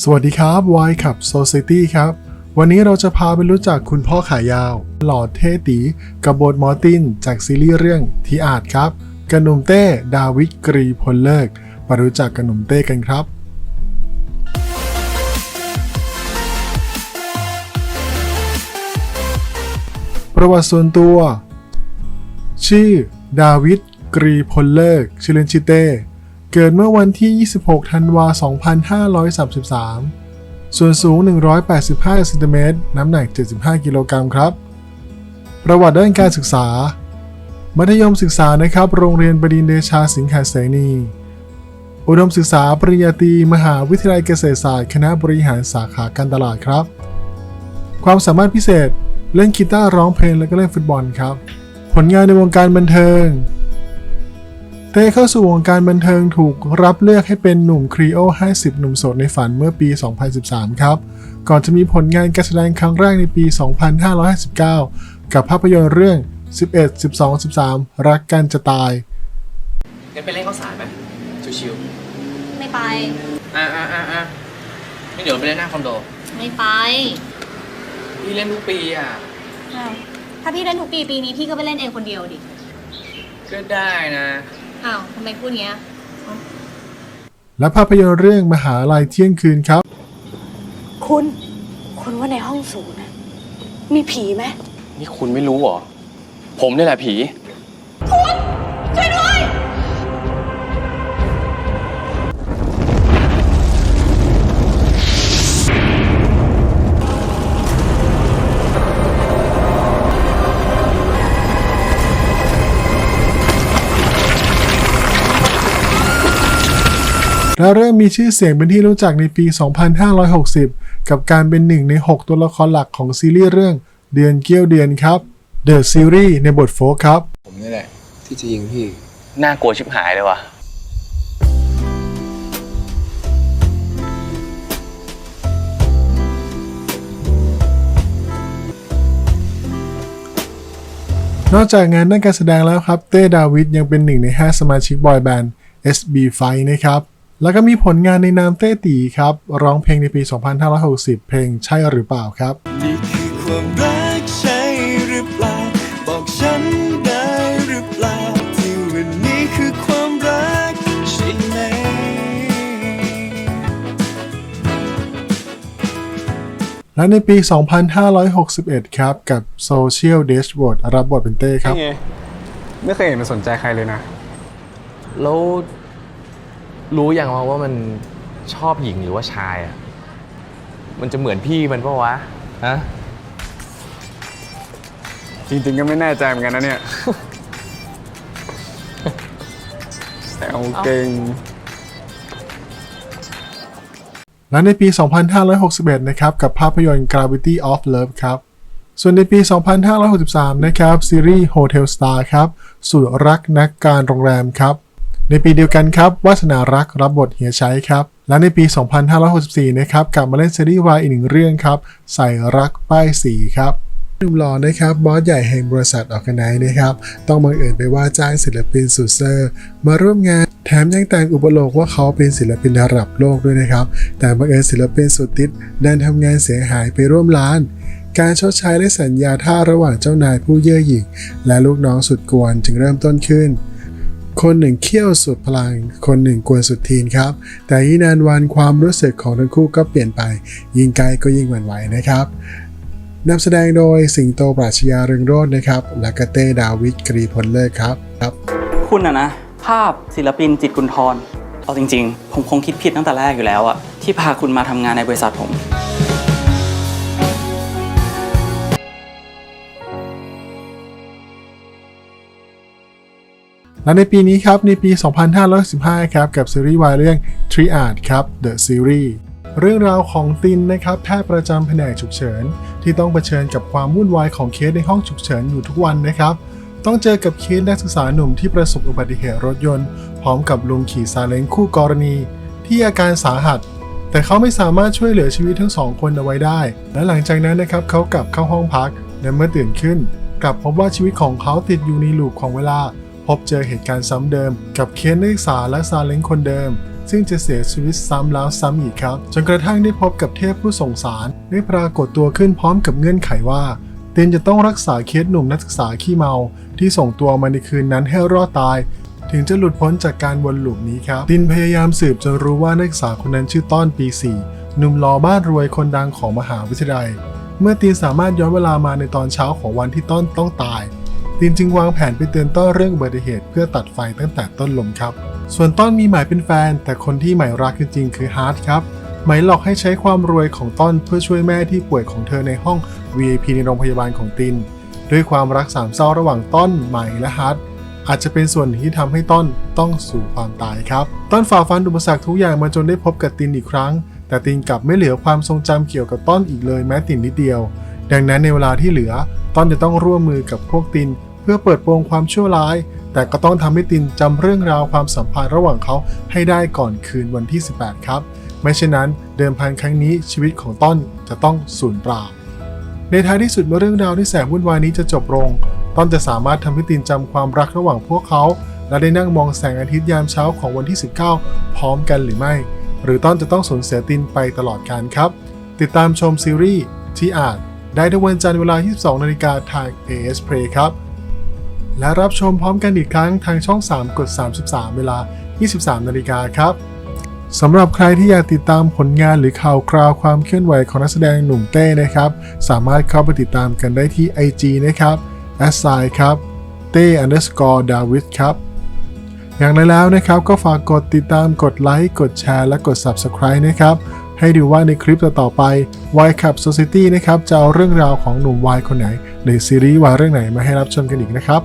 สวัสดีครับวยขับ Society ครับ วันนี้เราจะพาไปรู้จักคุณพ่อขายาว หล่อเท่ตีกับบทมอร์ติน จากซีรีส์เรื่องทีอาร์ตครับกบหนุ่มเต้ดาวิดกรีพลเลิกมารู้จักกับหนุ่มเต้กันครับประวัติส่วนตัว ชื่อ ดาวิดกรีพลเลิกชื่อเล่นชื่อเต้ เกิดเมื่อวันที่ 26 ธันวา 2533 ส่วนสูง 185เซนติเมตร น้ำหนัก 75 กิโลกรัมครับ ประวัติด้านการศึกษา มัธยมศึกษานะครับ โรงเรียนบดินเดชาสิงหาเสนี อุดมศึกษาปริญญาตรีมหาวิทยาลัยเกษตรศาสตร์ คณะบริหารสาขาการตลาดครับ ความสามารถพิเศษ เล่นกีตาร์ร้องเพลงและก็เล่นฟุตบอลครับ ผลงานในวงการบันเทิง เต้เข้าสู่วงการบันเทิงถูกรับเลือกให้เป็นหนุ่มครีโอ 50 หนุ่มโสดในฝันเมื่อปี 2013 ครับ ก่อนจะมีผลงานการแสดงครั้งแรกในปี 2559 กับภาพยนตร์เรื่อง 11 12 13 รักกันจะตายงั้นไปเล่นข้าวสารไหมชิวไม่ไป ๆอะอะอะอะงั้นเดี๋ยวไปเล่นหน้าคอนโดไม่ไปพี่เล่นทุกปีอะ อ้าวถ้าพี่เล่นทุกปีปีนี้พี่ก็ไปเล่นเองคนเดียวดิ ก็ได้นะ อ้าวทำไมพูดเงี้ย และภาพยนตร์เรื่องมหาลัยเที่ยงคืนครับ คุณ คุณว่าในห้องสูงนะมีผีไหม นี่คุณไม่รู้เหรอ ผมนี่แหละผี และเริ่มมีชื่อเสียงเป็นที่รู้จักในปี 2560 กับการเป็นหนึ่งใน 6 ตัวละครหลักของซีรีส์เรื่องเดือนเกี้ยวเดือนครับ The Series ในบทโฟกครับ ผมนี่แหละ ที่จะยิงพี่ น่ากลัวชิบหายเลยว่ะ นอกจากงานด้านการแสดงแล้วครับ เต้ดาวิดยังเป็นหนึ่งใน 5 สมาชิกบอยแบนด์ SB5 นะครับ แล้วก็มีผลงานในนามเต้ตีครับ ร้องเพลงในปี 2560 เพลงใช่หรือเปล่าครับนี่คือความรักใช่หรือเปล่า บอกฉันได้หรือเปล่าที่วันนี้คือความรักใช่ไหมและในปี 2561 ครับ กับ Social Dashboard รับบทเป็นเต้ครับ นี่ไง ไม่เคยเห็นมันสนใจใครเลยนะ แล้ว รู้อย่างว่าว่ามันชอบหญิงหรือว่าชายอะ มันจะเหมือนพี่มันปะวะ ฮะ จริงๆก็ไม่แน่ใจเหมือนกันนะเนี่ย แซวเก่ง และในปี 2561 นะครับ กับภาพยนตร์ Gravity of Love ครับ ส่วนในปี 2563 นะครับ ซีรีส์ Hotel Star ครับสูตรรักนักการโรงแรมครับ ในปีเดียวกันครับวาสนารักรับบทเฮียชัยครับ และในปี 2564 นะครับกลับมาเล่นซีรีส์วายอีกหนึ่งเรื่องครับ ใส่รักป้ายสีครับหนุ่มหล่อนะครับบอสใหญ่แห่งบริษัทออกไนนะครับ ต้องบังเอิญไปว่าจ้างศิลปินสุดเซอร์ มาร่วมงานแถมยังแต่งอุปโลกว่าเขาเป็นศิลปินระดับโลกด้วยนะครับ แต่บังเอิญศิลปินสุดติดดันทำงานเสียหายไปร่วมล้าน การชดใช้และสัญญาท่าระหว่างเจ้านายผู้เย่อหยิ่งและลูกน้องสุดกวนจึงเริ่มต้นขึ้น คนหนึ่งเคี่ยวสุดพลัง คนหนึ่งกวนสุดทีนครับ แต่ยิ่งนานวันความรู้สึกของทั้งคู่ก็เปลี่ยนไป ยิ่งไกลก็ยิ่งหวั่นไหวนะครับนำแสดงโดยสิงโตปราชญาเรืองโรจน์นะครับ และก็เต้ดาวิดกรีพลเลิศครับครับ คุณอะนะ ภาพศิลปินจิตกุลทรเอาจริง ๆ ผมคงคิดผิดตั้งแต่แรกอยู่แล้วอะที่พาคุณมาทำงานในบริษัทผม และในปีนี้ครับ ในปี 2515 ครับ กับซีรีส์วายเรื่อง Triad ครับ The Series เรื่องราวของตินนะครับแพทย์ประจำแผนกฉุกเฉิน ที่ต้องเผชิญกับความวุ่นวายของเคสในห้องฉุกเฉินอยู่ทุกวันนะครับ ต้องเจอกับเคสนักศึกษาหนุ่มที่ประสบอุบัติเหตุรถยนต์ พร้อมกับลุงขี่ซาเล้งคู่กรณี ที่อาการสาหัส แต่เขาไม่สามารถช่วยเหลือชีวิตทั้งสองคนเอาไว้ได้ และหลังจากนั้นนะครับเขากลับเข้าห้องพักและเมื่อตื่นขึ้น กลับพบว่าชีวิตของเขาติดอยู่ในลูปของเวลา พบเจอเหตุการณ์ซ้ำเดิม กับเคสนักศึกษาและซาเล้งคนเดิม ซึ่งจะเสียชีวิตซ้ำแล้วซ้ำอีกครับ จนกระทั่งได้พบกับเทพผู้ส่งสารได้ปรากฏตัวขึ้นพร้อมกับเงื่อนไขว่าเตินจะต้องรักษาเคสหนุ่มนักศึกษาขี้เมา ที่ส่งตัวมาในคืนนั้นให้รอดตาย ถึงจะหลุดพ้นจากการวนลูปนี้ครับตินพยายามสืบจนรู้ว่านักศึกษาคนนั้นชื่อต้อนปี 4 หนุ่มหล่อบ้านรวยคนดังของมหาวิทยาลัย เมื่อตินสามารถย้อนเวลามาในตอนเช้าของวันที่ต้นต้องตาย ตินจึงวางแผนไปเตือนต้อนเรื่องอุบัติเหตุเพื่อตัดไฟตั้งแต่ต้นลมครับ ส่วนต้นมีหมายเป็นแฟน แต่คนที่หมายรักจริงๆคือฮาร์ดครับหมายหลอกให้ใช้ความรวยของต้นเพื่อช่วยแม่ที่ป่วยของเธอในห้อง VIP ในโรงพยาบาลของติน ด้วยความรักสามเศร้าระหว่างต้นไหมและฮาร์ดอาจจะเป็นส่วนที่ทำให้ต้นต้องสู่ความตายครับ ต้นฝ่าฟันอุปสรรคทุกอย่างมาจนได้พบกับตินอีกครั้ง แต่ตินกลับไม่เหลือความทรงจำเกี่ยวกับต้นอีกเลยแม้ตินนิดเดียว ดังนั้นในเวลาที่เหลือ ต้นจะต้องร่วมมือกับพวกติน เพื่อเปิดโปงความชั่วร้าย แต่ก็ต้องทำให้ตินจำเรื่องราวความสัมพันธ์ระหว่างเขาให้ได้ก่อนคืนวันที่ 18 ครับ ไม่เช่นนั้นเดิมพันครั้งนี้ชีวิตของต้นจะต้องสูญเปล่า ในท้ายที่สุดเมื่อเรื่องราวที่แสนวุ่นวายนี้จะจบลง ต้นจะสามารถทำให้ตินจำความรักระหว่างพวกเขา และได้นั่งมองแสงอาทิตย์ยามเช้าของวันที่ 19 พร้อมกันหรือไม่ หรือต้นจะต้องสูญเสียตินไปตลอดกาลครับ ติดตามชมซีรีส์ที่อานได้ทุกวันจันทร์เวลา 22 นาฬิกาทาง AS Play ครับ และรับชมพร้อมกันอีกครั้งทางช่อง 3 กด 33 เวลา 23 นาฬิกาครับสำหรับใครที่อยากติดตามผลงานหรือข่าวคราวความเคลื่อนไหวของนักแสดงหนุ่มเต้นะครับ สามารถเข้าไปติดตามกันได้ที่ IG นะครับ s i ครับเต้ underscore david ครับ อย่างไรแล้วนะครับก็ฝากกดติดตามกดไลค์กดแชร์และกด Subscribe นะครับ ให้ดูว่าในคลิปต่อไป Y Club Society นะครับ จะเอาเรื่องราวของหนุ่มวายคนไหน หรือซีรีส์วายเรื่องไหนมาให้รับชมกันอีกนะครับ